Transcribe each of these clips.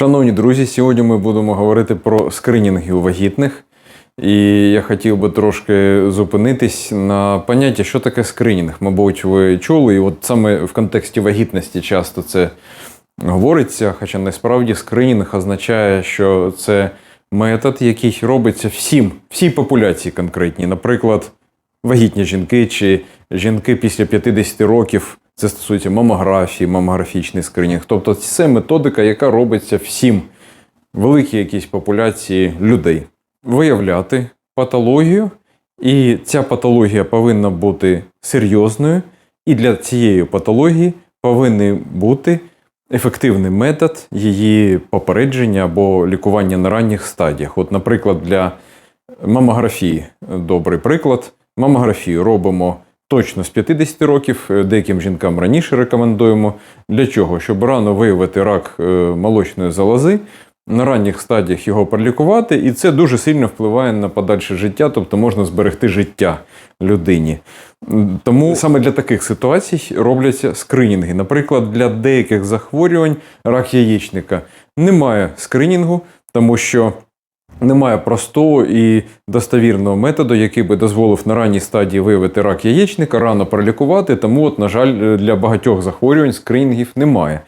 Шановні друзі, сьогодні ми будемо говорити про скринінги у вагітних. І я хотів би трошки зупинитись на понятті, що таке скринінг. Мабуть, ви чули, і от саме в контексті вагітності часто це говориться. Хоча насправді скринінг означає, що це метод, який робиться всім, всій популяції конкретній. Наприклад, вагітні жінки чи жінки після 50 років. Це стосується мамографії, мамографічний скринінг. Тобто це методика, яка робиться всім великій якійсь популяції людей. Виявляти патологію, і ця патологія повинна бути серйозною, і для цієї патології повинен бути ефективний метод її попередження або лікування на ранніх стадіях. От, наприклад, для мамографії добрий приклад. Мамографію робимо точно з 50 років, е, деяким жінкам раніше рекомендуємо. Для чого? Щоб рано виявити рак е, молочної залози, на ранніх стадіях його пролікувати, і це дуже сильно впливає на подальше життя, тобто можна зберегти життя людині. Тому саме для таких ситуацій робляться скринінги. Наприклад, для деяких захворювань рак яєчника немає скринінгу, тому що немає простого і достовірного методу, який би дозволив на ранній стадії виявити рак яєчника, рано пролікувати. Тому, от, на жаль, для багатьох захворювань скринінгів немає.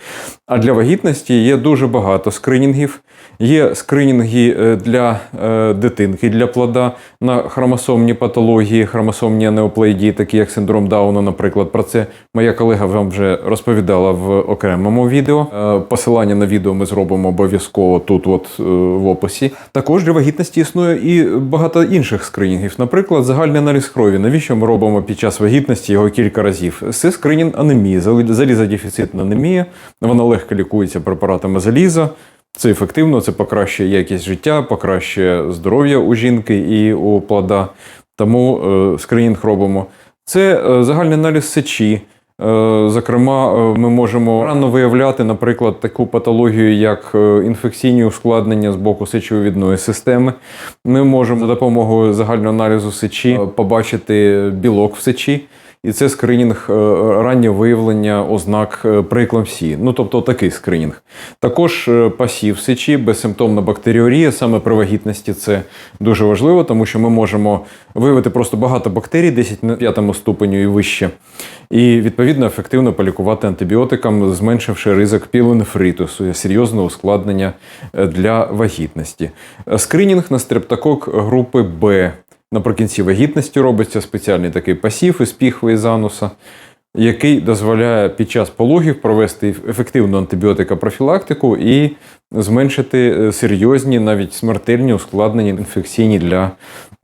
А для вагітності є дуже багато скринінгів. Є скринінги е, для е, дитинки, для плода на хромосомні патології, хромосомні анеоплеїдії, такі як синдром Дауна, наприклад. Про це моя колега вам вже розповідала в окремому відео. Е, Посилання на відео ми зробимо обов'язково тут, от в описі. Також для вагітності існує і багато інших скринінгів. Наприклад, загальний аналіз крові. Навіщо ми робимо під час вагітності його кілька разів? Це скринінг анемії, залізодефіцитна анемія. Вона легко лікується препаратами заліза. Це ефективно, це покращує якість життя, покращує здоров'я у жінки і у плода. Тому е, скринінг робимо. Це е, загальний аналіз сечі. Е, Зокрема, ми можемо рано виявляти, наприклад, таку патологію, як інфекційні ускладнення з боку сечовідної системи. Ми можемо за допомогою загального аналізу сечі побачити білок в сечі. І це скринінг е, раннє виявлення ознак е, прееклампсії. Ну, тобто такий скринінг. Також е, пасів сечі, безсимптомна бактеріорія, саме при вагітності це дуже важливо, тому що ми можемо виявити просто багато бактерій, 10 на 5 ступеню і вище, і відповідно ефективно полікувати антибіотикам, зменшивши ризик пілонефритусу, серйозного ускладнення для вагітності. Скринінг на стрептокок групи Б. Наприкінці вагітності робиться спеціальний такий пасів із піхви і зануса, який дозволяє під час пологів провести ефективну антибіотикопрофілактику і зменшити е, серйозні, навіть смертельні ускладнення інфекційні для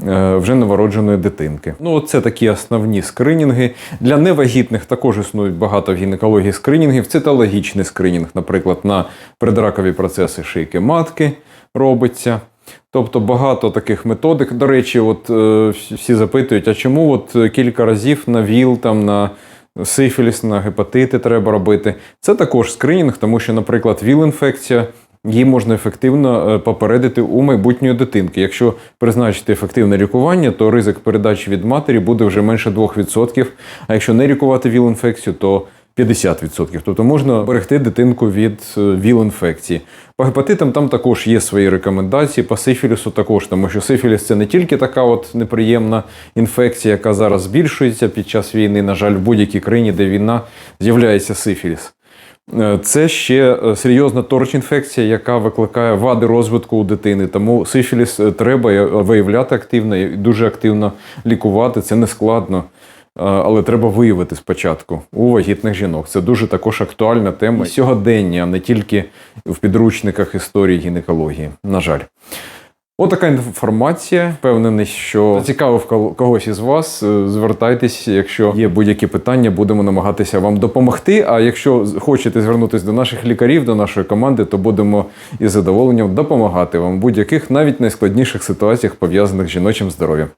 е, вже новородженої дитинки. Ну, це такі основні скринінги. Для невагітних також існують багато в гінекології скринінгів. Цитологічний скринінг, наприклад, на предракові процеси шийки матки робиться. Тобто багато таких методик. До речі, от е, всі запитують, а чому от е, кілька разів на ВІЛ, там на сифіліс, на гепатити треба робити. Це також скринінг, тому що, наприклад, ВІЛ-інфекція. Її можна ефективно е, попередити у майбутньої дитинки. Якщо призначити ефективне лікування, то ризик передачі від матері буде вже менше 2%. А якщо не лікувати ВІЛ-інфекцію, то 50%. Тобто можна берегти дитинку від е, ВІЛ-інфекції. По гепатитам там також є свої рекомендації, по сифілісу також, тому що сифіліс це не тільки така от неприємна інфекція, яка зараз збільшується під час війни. На жаль, в будь-якій країні, де війна, з'являється сифіліс. Е, Це ще е, серйозна торч-інфекція, яка викликає вади розвитку у дитини. Тому сифіліс треба виявляти активно і дуже активно лікувати. Це не складно. Е, Але треба виявити спочатку у вагітних жінок. Це дуже також актуальна тема сьогодення, а не тільки в підручниках історії гінекології. На жаль. Отака інформація. Впевнений, що зацікавив кол- когось із вас. Е, Звертайтесь, якщо є будь-які питання, будемо намагатися вам допомогти. А якщо хочете звернутися до наших лікарів, до нашої команди, то будемо із задоволенням допомагати вам в будь-яких навіть найскладніших ситуаціях пов'язаних з жіночим здоров'ям.